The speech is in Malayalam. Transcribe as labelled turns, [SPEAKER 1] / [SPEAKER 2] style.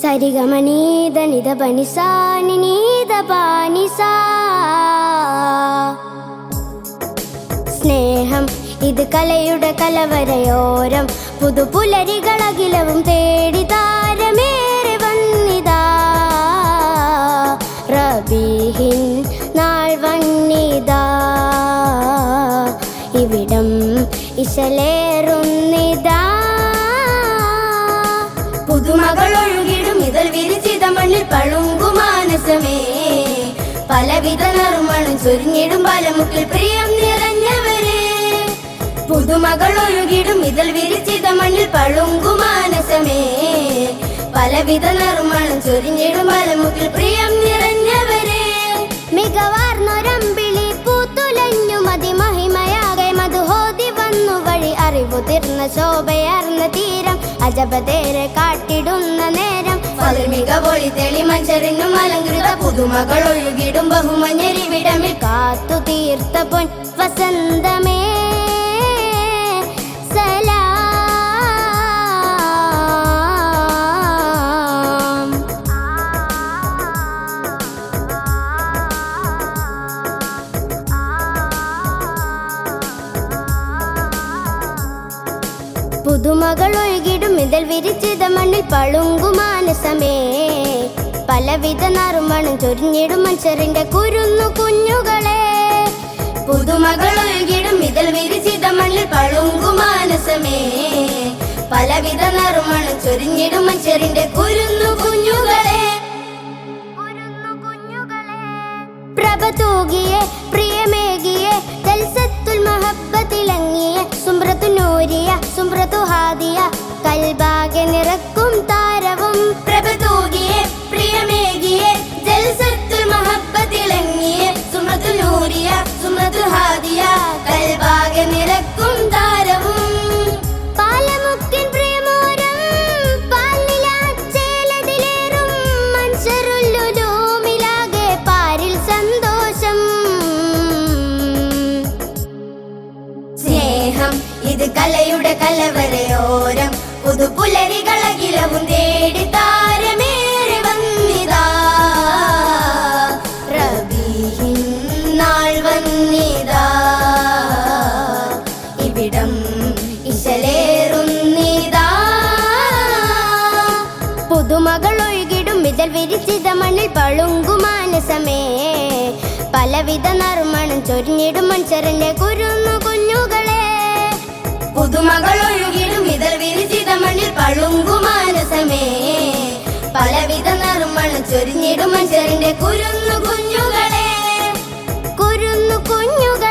[SPEAKER 1] സരിഗമനീത നിത പനിസാ നിനീത പാനിസാ സ്നേഹം ഇത് കലയുടെ കലവരയോരം പുതുപുലരികളകിലവും തേടി താരമേറെ ഇശലേറുന്നിതാ പുതുമകൾ ഒഴുകിടും ഇതൾ വിരിച്ചിത മണ്ണിൽ പളുങ്കു പലവിധ നറുമണം ചൊരിഞ്ഞിടും പലമുക്കിൽ പ്രിയം നിറഞ്ഞവരെ. പുതുമകൾ ഒഴുകിടും ഇതൾ വിരിച്ചിത മണ്ണിൽ പളുങ്കു പലവിധ നറുമണം ചൊരിഞ്ഞിടും പലമുക്കിൽ പ്രിയം നിറഞ്ഞവരെ വഴി ശോഭയർന്ന തീരം അജപതേരെ കാട്ടിടുന്ന നേരം. മികവൊളി തെളി മഞ്ചറിനും അലങ്കൃത പുതുമകൾ ഒഴുകിടും ബഹുമഞ്ഞരിവിടമിൽ കാത്തു തീർത്ത പൊൻ വസന്തമേ. പുതുമകൾ ഒഴുകിടും ഇതിൽ വിരിച്ചിത മണ്ണിൽ പളുങ്കുമാനസമേ പലവിധ നറുമണം ചൊരിഞ്ഞിടും മനുഷ്യറിന്റെ കുരുന്നു കുഞ്ഞുകളെ. പുതുമകൾ ഒഴുകിടും ഇതിൽ വിരിച്ചിത മണ്ണിൽ പളുങ്കുമാനസമേ പലവിധ നറുമണം ചൊരിഞ്ഞിടും മനുഷ്യറിന്റെ കുരുന്നു കുഞ്ഞുകളെ. പ്രഭ തൂകിയെ പ്രിയമേകിയെ മഹബത്തിലങ്ങിയ ഇത് കലയുടെ കലവരയോരം പുതുപുലരികളകിലവും തേടി താരമേറി വന്നിതാ. റബീഹിൻ നാൾ വന്നിതാ. ഇവിടം ഇശലേറുന്നിതാ. പുതുമകൾ ഒഴുകിടും ഇതൾ വിരിച്ചിത മണ്ണിൽ പളുങ്കുമാനസമേ പലവിധ നർമ്മണം ചൊരിഞ്ഞിടും മനുഷ്യരന്റെ കുരുന്നു പുതുമകൾ ഒഴുകിടും ഇതൾ വിരിച്ചിത മണ്ണിൽ പളുങ്കു മാനസമേ. പലവിധ നറുമണം ചൊരിഞ്ഞിടും മനുഷ്യരന്റെ കുരുന്നു കുഞ്ഞുകളെ. കുരുന്നു കുഞ്ഞുകളെ.